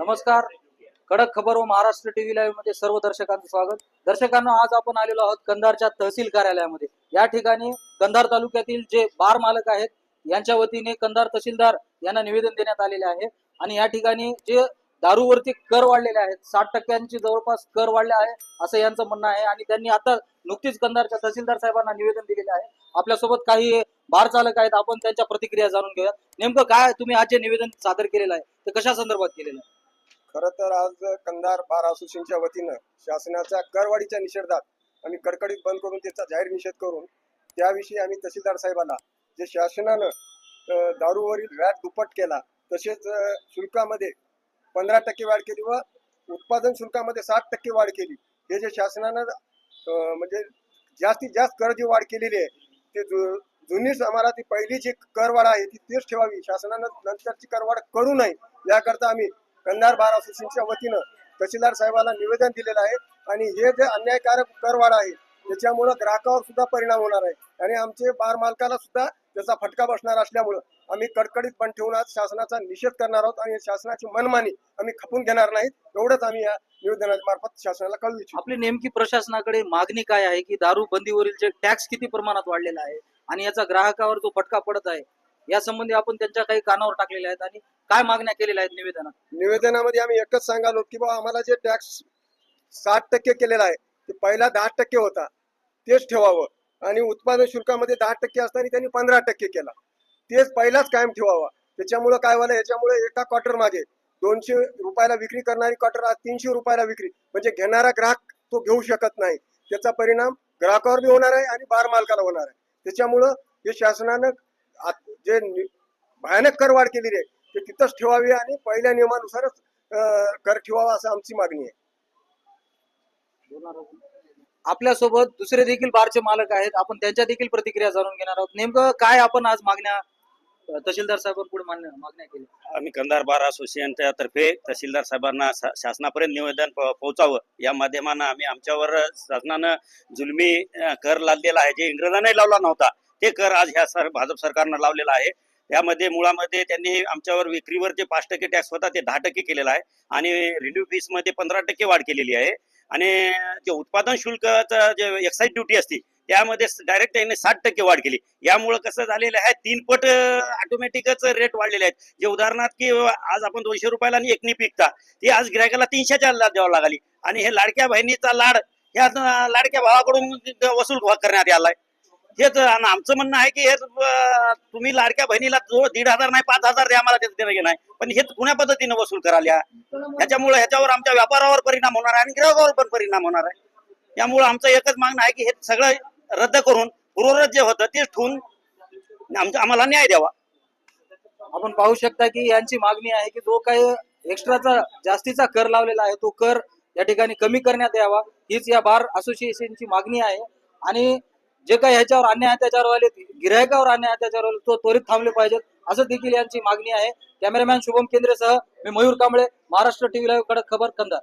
नमस्कार. कडक खबर व महाराष्ट्र टीव्ही लाईव्हमध्ये सर्व दर्शकांचं स्वागत. दर्शकांना आज आपण आलेलो आहोत कंधारच्या तहसील कार्यालयामध्ये. या ठिकाणी कंधार तालुक्यातील जे बार मालक आहेत यांच्या वतीने कंधार तहसीलदार यांना निवेदन देण्यात आलेले आहे. आणि या ठिकाणी जे दारूवरती कर वाढलेले आहेत साठ टक्क्यांची जवळपास कर वाढले आहे असं यांचं म्हणणं आहे. आणि त्यांनी आता नुकतीच कंधारच्या तहसीलदार साहेबांना निवेदन दिलेले आहे. आपल्यासोबत काही बार चालक आहेत आपण त्यांच्या प्रतिक्रिया जाणून घेऊया नेमकं काय तुम्ही आज जे निवेदन सादर केलेलं आहे ते कशा संदर्भात केलेलं आहे? खर तर आज कंधार बार असोसिएशनच्या वतीनं शासनाच्या करवाढीच्या निषेधात आम्ही कडकडीत बंद करून त्याचा जाहीर निषेध करून त्याविषयी आम्ही तहसीलदार साहेबाला जे शासनानं दारूवरील व्याट दुप्पट केला तसेच शुल्कामध्ये पंधरा टक्के वाढ केली व उत्पादन शुल्कामध्ये साठ टक्के वाढ केली. हे जे शासनानं म्हणजे जास्तीत जास्त कर जी वाढ केलेली आहे ते जु- जुनीच आम्हाला ती पहिली जी करवाढ आहे ती तेच ठेवावी. शासनानं नंतरची करवाढ करू नये याकरता आम्ही कंधार बार असोसिएशनच्या वतीनं तहसीलदार साहेबाला निवेदन दिलेलं आहे. आणि हे जे अन्यायकारक करवाढ आहे त्याच्यामुळं ग्राहकावर सुद्धा परिणाम होणार आहे. आणि आमचे बार मालकाला सुद्धा त्याचा फटका बसणार असल्यामुळं आम्ही कडकडीत पण ठेवून आज शासनाचा निषेध करणार आहोत आणि शासनाची मनमानी आम्ही खपून घेणार नाहीत. एवढंच आम्ही या निवेदनामार्फत शासनाला कळू इच्छितो. आपली नेमकी प्रशासनाकडे मागणी काय आहे की दारू बंदीवरील जे टॅक्स किती प्रमाणात वाढलेला आहे आणि याचा ग्राहकावर जो फटका पडत आहे या संबंधी आपण त्यांच्या काही कानावर टाकलेल्या आहेत आणि काय मागण्या केलेल्या आहेत निवेदनात? निवेदनामध्ये आम्ही एकच सांगालो की बा आम्हाला जे टॅक्स साठ टक्के केलेला आहे ते पहिला दहा टक्के होता. तेच ठेवावं. आणि उत्पादन शुल्कामध्ये दहा टक्के असताना त्यांनी पंधरा टक्के केला. तेच पहिलाच कायम ठेवावा. त्याच्यामुळं काय व्हायला याच्यामुळे एका क्वार्टर मागे दोनशे रुपयाला विक्री करणारी क्वार्टर आज तीनशे रुपयाला विक्री. म्हणजे घेणारा ग्राहक तो घेऊ शकत नाही. त्याचा परिणाम ग्राहकावर बी होणार आहे आणि बार मालकाला होणार आहे. त्याच्यामुळं हे शासनानं जे भयानक करवाढ केलेली आहे ते तिथंच ठेवावी आणि पहिल्या नियमानुसारच कर ठेवावा असं आमची मागणी आहे. आपल्यासोबत दुसरे देखील बारचे मालक आहेत. आपण त्यांच्या देखील प्रतिक्रिया जाणून घेणार आहोत. नेमकं काय आपण आज मागण्या तहसीलदार साहेबांपुढे मागण्या मागण्या केल्या? आम्ही कंधार बार असोसिएशनच्या तर्फे तहसीलदार साहेबांना शासनापर्यंत निवेदन पोहोचावं. या माध्यमानं आम्ही आमच्यावर शासनानं जुलमी कर लादलेला आहे. जे इंग्रजांनी लावला नव्हता. ते कर आज ह्या सर भाजप सरकारनं लावलेला आहे. त्यामध्ये मुळामध्ये त्यांनी आमच्यावर विक्रीवर जे पाच टक्के टॅक्स होता ते दहा टक्के केलेला आहे आणि रिन्यू फीसमध्ये पंधरा टक्के वाढ केलेली आहे. आणि जे उत्पादन शुल्काचं जे एक्साईज ड्युटी असते त्यामध्ये डायरेक्ट त्यांनी साठ टक्के वाढ केली. यामुळं कसं झालेलं आहे तीन पट ऑटोमॅटिकच रेट वाढलेले आहेत. जे उदाहरणार्थ की आज आपण दोनशे रुपयाला आणि एकनी पिकता ती आज ग्राहकाला तीनशेच्या ला द्यावं लागली. आणि हे लाडक्या बहिणीचा लाड ह्या लाडक्या भावाकडून वसूल करण्यात आलाय. हेच आमचं म्हणणं आहे की हे तुम्ही लाडक्या बहिणीला जो दीड हजार नाही पाच हजार द्या आम्हाला त्याचं देणं नाही पण हे कुण्या पद्धतीनं वसूल कराल्या ह्याच्यामुळे ह्याच्यावर आमच्या व्यापारावर परिणाम होणार आहे आणि ग्राहकावर पण परिणाम होणार आहे. त्यामुळे आमचं एकच मागणं आहे की हे सगळं रद्द करून पूर्वरत जे होतं तेच ठेवून आम्हाला न्याय द्यावा. आपण पाहू शकता की यांची मागणी आहे की जो काही एक्स्ट्राचा जास्तीचा कर लावलेला आहे तो कर या ठिकाणी कमी करण्यात यावा. हीच या बार असोसिएशनची मागणी आहे. आणि जे काही ह्याच्यावर अन्याय अत्याचार व्हायले गिरायकावर अन्याय अत्याचार आले तो त्वरित थांबले पाहिजेत. असं देखील यांची मागणी आहे. कॅमेरामॅन शुभम केंद्रेसह मी मयूर कांबळे महाराष्ट्र टीव्ही लाईव्ह कडक खबर कंदा